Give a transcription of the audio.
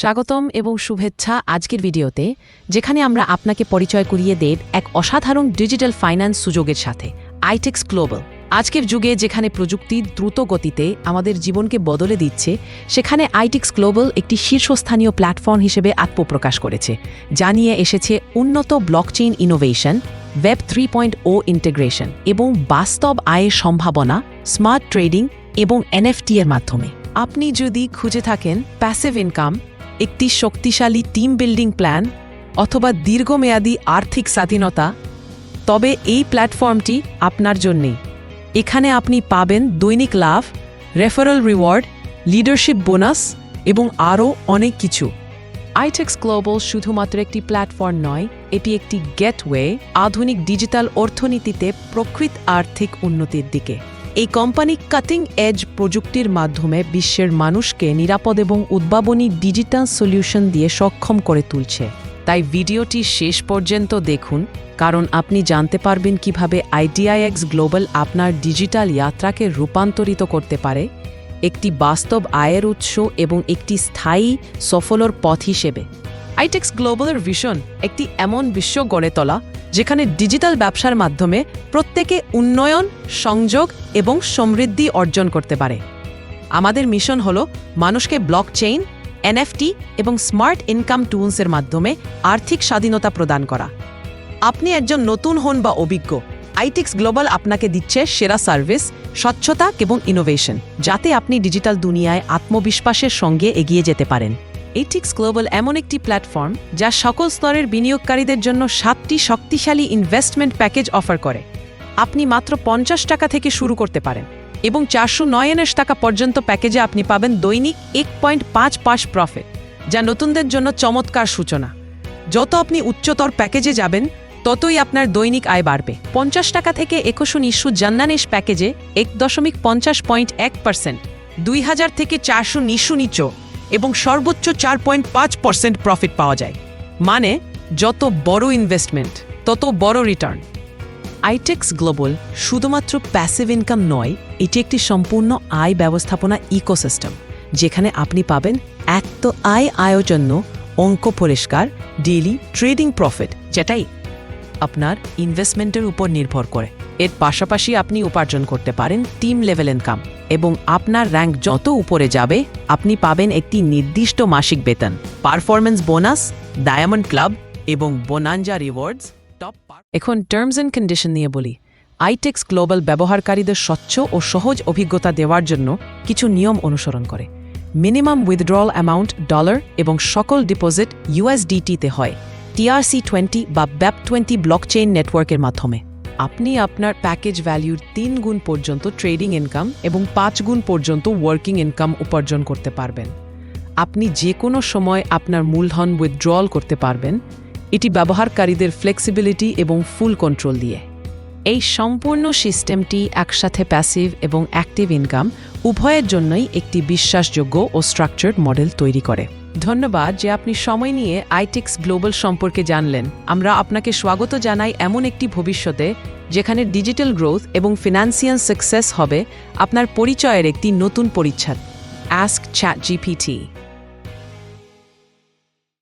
স্বাগতম এবং শুভেচ্ছা আজকের ভিডিওতে, যেখানে আমরা আপনাকে পরিচয় করিয়ে দেব এক অসাধারণ ডিজিটাল ফাইন্যান্স সুযোগের সাথে, আইটেক্স গ্লোবাল। আজকের যুগে যেখানে প্রযুক্তি দ্রুত গতিতে আমাদের জীবনকে বদলে দিচ্ছে, সেখানে আইটেক্স গ্লোবাল একটি শীর্ষস্থানীয় প্ল্যাটফর্ম হিসেবে আত্মপ্রকাশ করেছে, যা নিয়ে এসেছে উন্নত blockchain innovation, web three point ও ইন্টিগ্রেশন এবং বাস্তব আয়ের সম্ভাবনা, স্মার্ট ট্রেডিং এবং এনএফটি এর মাধ্যমে। আপনি যদি খুঁজে থাকেন প্যাসিভ ইনকাম একটি শক্তিশালী টিম বিল্ডিং প্ল্যান অথবা দীর্ঘমেয়াদী আর্থিক স্বাধীনতা, তবে এই প্ল্যাটফর্মটি আপনার জন্যেই এখানে আপনি পাবেন দৈনিক লাভ রেফারেল রিওয়ার্ড লিডারশিপ বোনাস এবং আরও অনেক কিছু। আইটেক্স গ্লোবাল শুধুমাত্র একটি প্ল্যাটফর্ম নয়, এটি একটি গেটওয়ে আধুনিক ডিজিটাল অর্থনীতিতে প্রকৃত আর্থিক উন্নতির দিকে। এই কোম্পানি কাটিং এজ প্রযুক্তির মাধ্যমে বিশ্বের মানুষকে নিরাপদ এবং উদ্ভাবনী ডিজিটাল সলিউশন দিয়ে সক্ষম করে তুলছে। তাই ভিডিওটি শেষ পর্যন্ত দেখুন, কারণ আপনি জানতে পারবেন কীভাবে আইডিআইএক্স গ্লোবাল আপনার ডিজিটাল যাত্রাকে রূপান্তরিত করতে পারে, একটি বাস্তব আয়ের উৎস এবং একটি স্থায়ী সফলর পথ হিসেবে। আইটেক্স গ্লোবালের ভিশন একটি এমন বিশ্ব গড়ে তোলা, যেখানে ডিজিটাল ব্যবসার মাধ্যমে প্রত্যেকে উন্নয়ন, সংযোগ এবং সমৃদ্ধি অর্জন করতে পারে। আমাদের মিশন হল মানুষকে ব্লক চেইন এনএফটি এবং স্মার্ট ইনকাম টুলসের মাধ্যমে আর্থিক স্বাধীনতা প্রদান করা। আপনি একজন নতুন হন বা অভিজ্ঞ, আইটিক্স গ্লোবাল আপনাকে দিচ্ছে সেরা সার্ভিস, স্বচ্ছতা এবং ইনোভেশন, যাতে আপনি ডিজিটাল দুনিয়ায় আত্মবিশ্বাসের সঙ্গে এগিয়ে যেতে পারেন। এইটিক্স গ্লোবাল এমন একটি প্ল্যাটফর্ম যা সকল স্তরের বিনিয়োগকারীদের জন্য সাতটি শক্তিশালী ইনভেস্টমেন্ট প্যাকেজ অফার করে। আপনি মাত্র পঞ্চাশ টাকা থেকে শুরু করতে পারেন এবং চারশো নয়নের টাকা পর্যন্ত প্যাকেজে আপনি পাবেন দৈনিক এক পয়েন্ট পাঁচ পাঁচ প্রফিট যা নতুনদের জন্য চমৎকার সূচনা। যত আপনি উচ্চতর প্যাকেজে যাবেন, ততই আপনার দৈনিক আয় বাড়বে। পঞ্চাশ টাকা থেকে একুশো নিঃশু জান্নানিশ প্যাকেজে এক দশমিক পঞ্চাশ পয়েন্ট এক পার্সেন্ট দুই হাজার থেকে চারশো নিঃশু নিচ। এবং সর্বোচ্চ চার পয়েন্ট পাঁচ পার্সেন্ট প্রফিট পাওয়া যায়। মানে যত বড় ইনভেস্টমেন্ট তত বড় রিটার্ন আইটেক্স গ্লোবাল শুধুমাত্র প্যাসিভ ইনকাম নয়, এটি একটি সম্পূর্ণ আয় ব্যবস্থাপনা ইকোসিস্টেম যেখানে আপনি পাবেন এক তো আয় আয়ের জন্য অঙ্ক পরিষ্কার ডেইলি ট্রেডিং প্রফিট যেটাই আপনার ইনভেস্টমেন্টের উপর নির্ভর করে। এর পাশাপাশি আপনি উপার্জন করতে পারেন টিম লেভেল ইনকাম এবং আপনার র্যাঙ্ক যত উপরে যাবে, আপনি পাবেন একটি নির্দিষ্ট মাসিক বেতন পারফরমেন্স বোনাস ডায়মন্ড ক্লাব এবং বোনাঞ্জা রিওয়ার্ডস টপ এখন টার্মস অ্যান্ড কন্ডিশন নিয়ে বলি। আইটেক্স গ্লোবাল ব্যবহারকারীদের স্বচ্ছ ও সহজ অভিজ্ঞতা দেওয়ার জন্য কিছু নিয়ম অনুসরণ করে। মিনিমাম উইথড্রল অ্যামাউন্ট ডলার এবং সকল ডিপোজিট ইউএসডিটিতে হয় টিআরসি টোয়েন্টি বা ব্যাপ টোয়েন্টি ব্লকচেইন নেটওয়ার্কের মাধ্যমে। আপনি আপনার প্যাকেজ ভ্যালুর তিন গুণ পর্যন্ত ট্রেডিং ইনকাম এবং পাঁচ গুণ পর্যন্ত ওয়ার্কিং ইনকাম উপার্জন করতে পারবেন। আপনি যে কোনো সময় আপনার মূলধন উইথড্রল করতে পারবেন। এটি ব্যবহারকারীদের ফ্লেক্সিবিলিটি এবং ফুল কন্ট্রোল দিয়ে। এই সম্পূর্ণ সিস্টেমটি একসাথে প্যাসিভ এবং অ্যাক্টিভ ইনকাম উভয়ের জন্যই একটি বিশ্বাসযোগ্য ও স্ট্রাকচার্ড মডেল তৈরি করে। ধন্যবাদ যে আপনি সময় নিয়ে আইটেক্স গ্লোবাল সম্পর্কে জানলেন। আমরা আপনাকে স্বাগত জানাই এমন একটি ভবিষ্যতে, যেখানে ডিজিটাল গ্রোথ এবং ফিনান্সিয়াল সাকসেস হবে আপনার পরিচয়ের একটি নতুন পরিচ্ছদ। Ask chat GPT